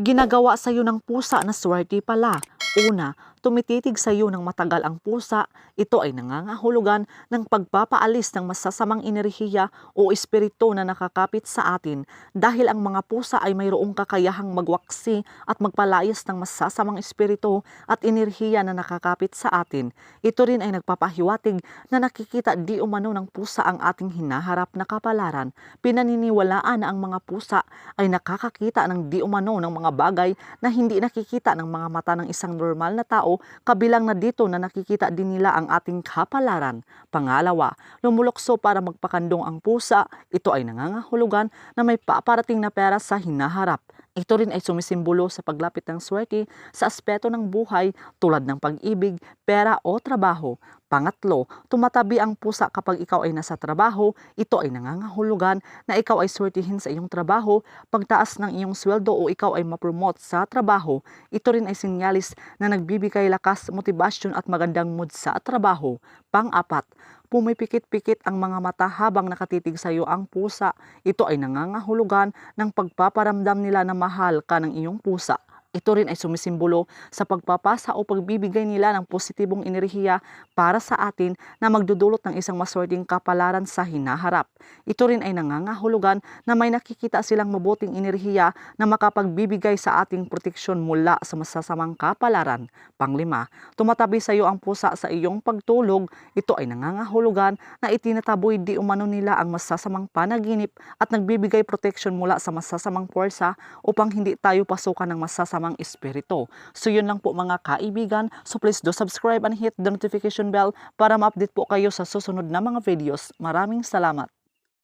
Ginagawa sa iyo ng pusa na swerte pala. Una, tumititig sa iyo ng matagal ang pusa. Ito ay nangangahulugan ng pagpapaalis ng masasamang enerhiya o espiritu na nakakapit sa atin dahil ang mga pusa ay mayroong kakayahang magwaksi at magpalayas ng masasamang espiritu at enerhiya na nakakapit sa atin. Ito rin ay nagpapahiwatig na nakikita di umano ng pusa ang ating hinaharap na kapalaran. Pinaniniwalaan na ang mga pusa ay nakakakita ng di umano ng mga bagay na hindi nakikita ng mga mata ng isang normal na tao, kabilang na dito na nakikita din nila ang ating kapalaran. Pangalawa, lumulokso para magpakandong ang pusa, ito ay nangangahulugan na may paparating na pera sa hinaharap. Ito rin ay sumisimbolo sa paglapit ng swerte sa aspeto ng buhay tulad ng pag-ibig, pera o trabaho. Pangatlo, tumatabi ang pusa kapag ikaw ay nasa trabaho. Ito ay nangangahulugan na ikaw ay swertihin sa iyong trabaho, pagtaas ng iyong sweldo o ikaw ay mapromote sa trabaho. Ito rin ay sinyalis na nagbibigay lakas, motibasyon at magandang mood sa trabaho. Pang-apat, pumipikit-pikit ang mga mata habang nakatitig sa iyo ang pusa. Ito ay nangangahulugan ng pagpaparamdam nila na mahal ka ng iyong pusa. Ito rin ay sumisimbolo sa pagpapasa o pagbibigay nila ng positibong enerhiya para sa atin na magdudulot ng isang maswerteng kapalaran sa hinaharap. Ito rin ay nangangahulugan na may nakikita silang mabuting enerhiya na makapagbibigay sa ating proteksyon mula sa masasamang kapalaran. Panglima, tumatabi sa iyo ang pusa sa iyong pagtulog. Ito ay nangangahulugan na itinataboy di umano nila ang masasamang panaginip at nagbibigay proteksyon mula sa masasamang puwersa upang hindi tayo pasukan ng masasamang espiritu. So yun lang po mga kaibigan. So please do subscribe and hit the notification bell para ma-update po kayo sa susunod na mga videos. Maraming salamat.